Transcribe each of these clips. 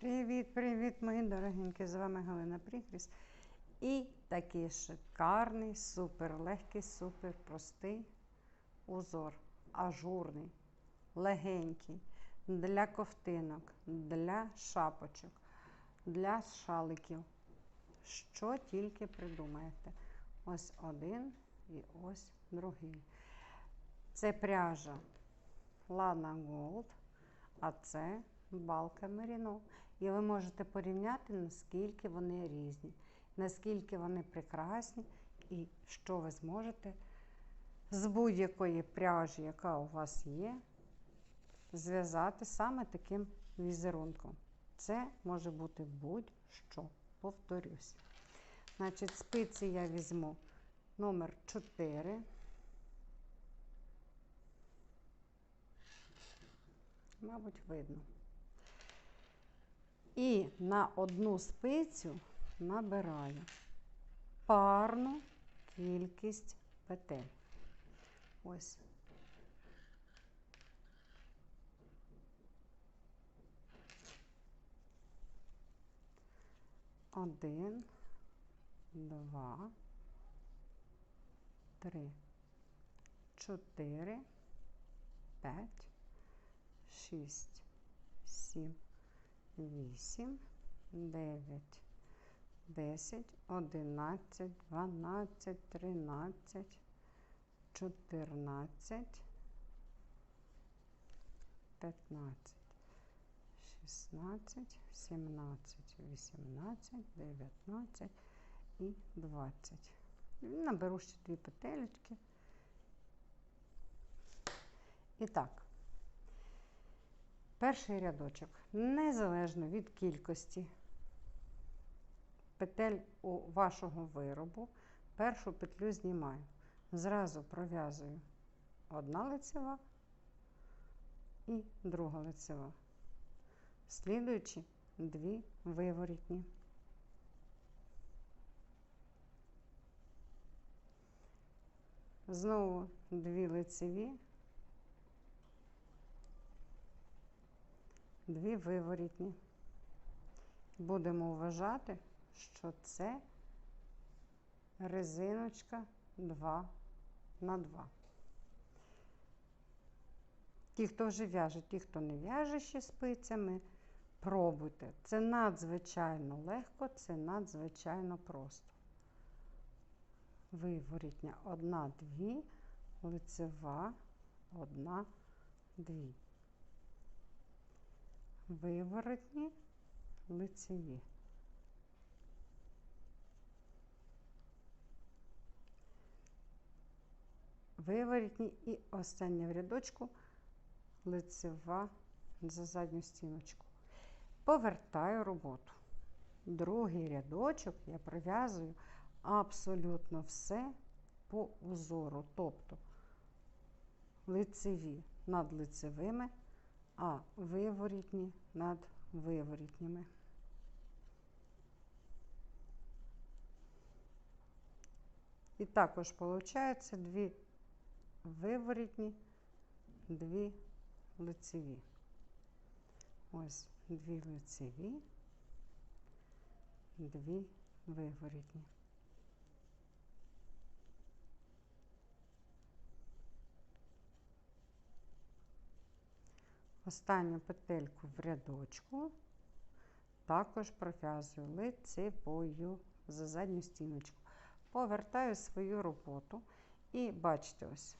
Привіт-привіт, мої дорогенькі! З вами Галина Прігріс. І такий шикарний, супер легкий, супер простий узор. Ажурний, легенький, для ковтинок, для шапочок, для шаликів. Що тільки придумаєте. Ось один і ось другий. Це пряжа Lana Gold, а це балка Merino. І ви можете порівняти, наскільки вони різні, наскільки вони прекрасні, і що ви зможете з будь-якої пряжі, яка у вас є, зв'язати саме таким візерунком. Це може бути будь-що. Повторюсь. Значить, спиці я візьму номер 4. Мабуть, видно. І на одну спицю набираю парну кількість петель. Ось. Один, два, три, чотири, п'ять, шість, сім. 8, 9, 10, 11, 12, 13, 14, 15, 16, 17, 18, 19 і 20. Наберу ще дві петелечки. І так. Перший рядочок, незалежно від кількості петель у вашого виробу, першу петлю знімаю. Зразу пров'язую одна лицева і друга лицева, слідуючи дві виворітні. Знову дві лицеві. Дві виворітні. Будемо вважати, що це резиночка 2 на 2. Ті, хто вже в'яже, ті, хто не в'яже ще спицями, пробуйте. Це надзвичайно легко, це надзвичайно просто. Виворітня одна, дві, лицева, одна, дві виворотні, лицеві. Виворотні і остання в рядочку лицева за задню стіночку. Повертаю роботу. Другий рядочок я прив'язую абсолютно все по узору, тобто лицеві над лицевими а виворітні над виворітніми. І також виходить дві виворітні, дві лицеві. Ось дві лицеві, дві виворітні. Останню петельку в рядочку також пров'язую лицевою за задню стіночку. Повертаю свою роботу і бачите, ось,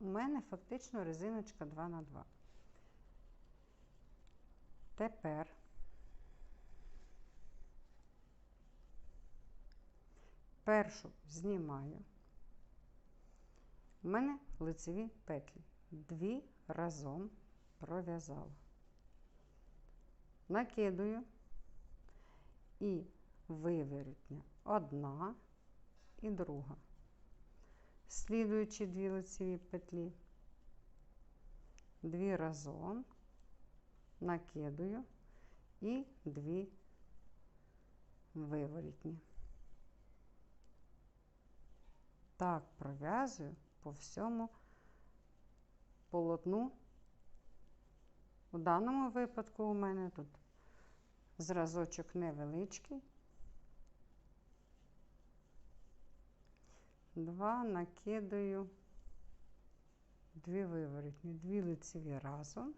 у мене фактично резиночка 2 на 2. Тепер першу знімаю. У мене лицеві петлі. Дві разом пров'язала. Накидую і виворотня одна і друга. Слідуючи дві лицеві петлі, дві разом, накидую і дві виворітні. Так пров'язую по всьому полотну у даному випадку у мене тут зразочок невеличкий. Два накидаю дві виворітні, дві лицеві разом,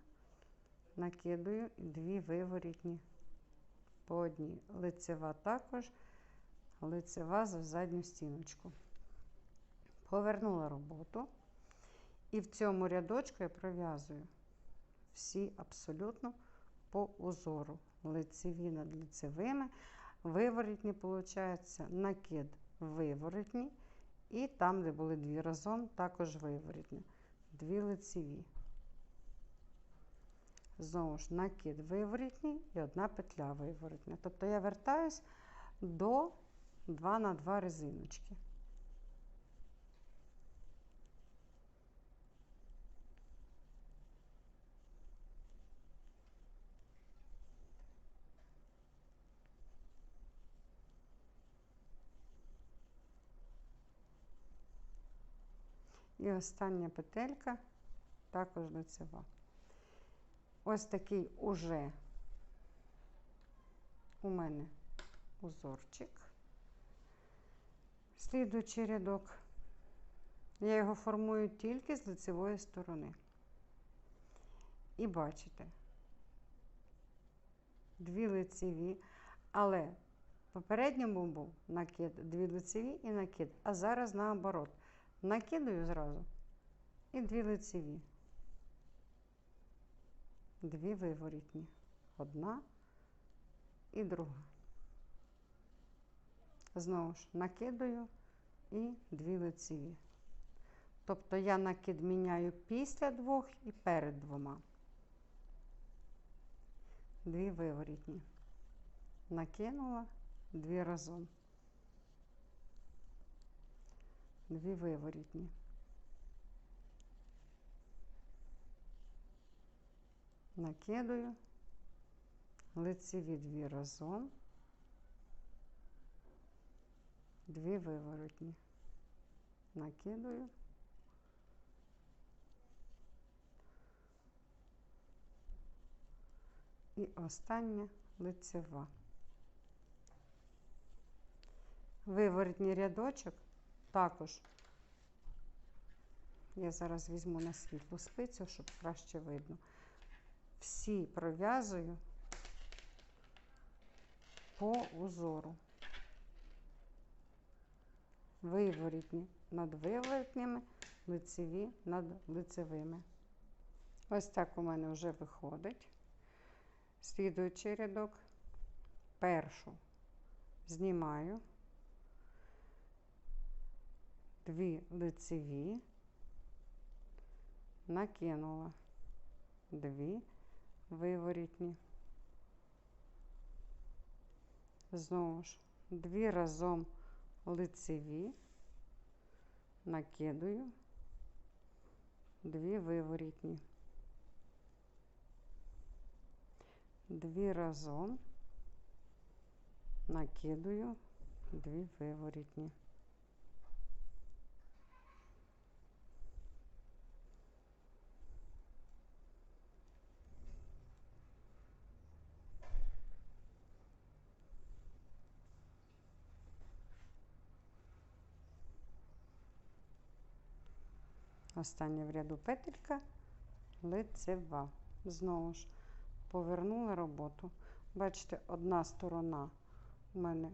накидаю дві виворітні по одній. Лицева також, лицева за задню стіночку. Повернула роботу. І в цьому рядочку я пров'язую всі абсолютно по узору. Лицеві над лицевими. Виворітні, виходить, накид виворотні. І там, де були дві разом, також виворітні. Дві лицеві. Знову ж накид виворітній і одна петля виворотня. Тобто я вертаюсь до 2 на 2 резиночки. І остання петелька також лицева. Ось такий уже у мене узорчик. Слідуючий рядок. Я його формую тільки з лицевої сторони. І бачите, дві лицеві, але в попередньому був накид, дві лицеві і накид, а зараз наоборот. Накидаю зразу і дві лицеві, дві виворітні. Одна і друга. Знову ж накидаю і дві лицеві. Тобто я накид міняю після двох і перед двома. Дві виворітні. Накинула дві разом. Дві виворітні. Накидаю, лицеві дві разом, дві виворотні. Накидаю. І остання лицева. Виворотній рядочок також я зараз візьму на світлу спицю, щоб краще видно. Всі пров'язую по узору. Виворітні над виворітніми, лицеві над лицевими. Ось так у мене вже виходить. Слідуючий рядок. Першу знімаю дві лицеві, накинула дві виворітні. Знову ж дві разом лицеві, накидую, дві виворітні. Дві разом накидую, дві виворітні. Остання в ряду петелька лицева. Знову ж повернула роботу. Бачите, одна сторона у мене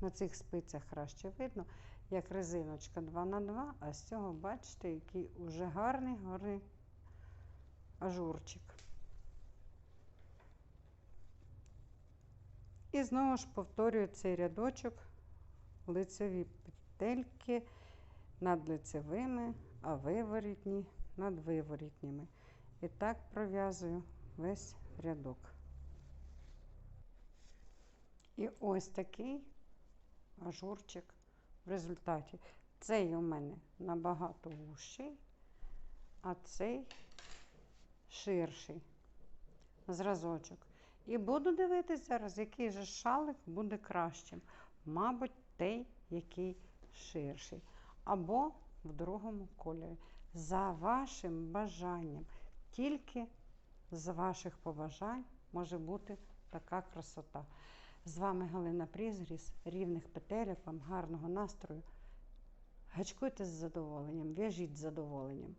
на цих спицях краще видно, як резиночка 2 на 2 а з цього, бачите, який уже гарний гарний ажурчик. І знову ж повторюю цей рядочок лицеві петельки над лицевими а виворітні над виворітніми. І так пров'язую весь рядок. І ось такий ажурчик в результаті. Цей у мене набагато вущий, а цей ширший зразочок. І буду дивитися зараз, який же шалик буде кращим. Мабуть, той, який ширший. Або в другому кольорі. За вашим бажанням. Тільки з ваших побажань може бути така красота. З вами Галина Прізгріс, рівних петелек, вам гарного настрою. Гачкуйте з задоволенням, в'яжіть з задоволенням.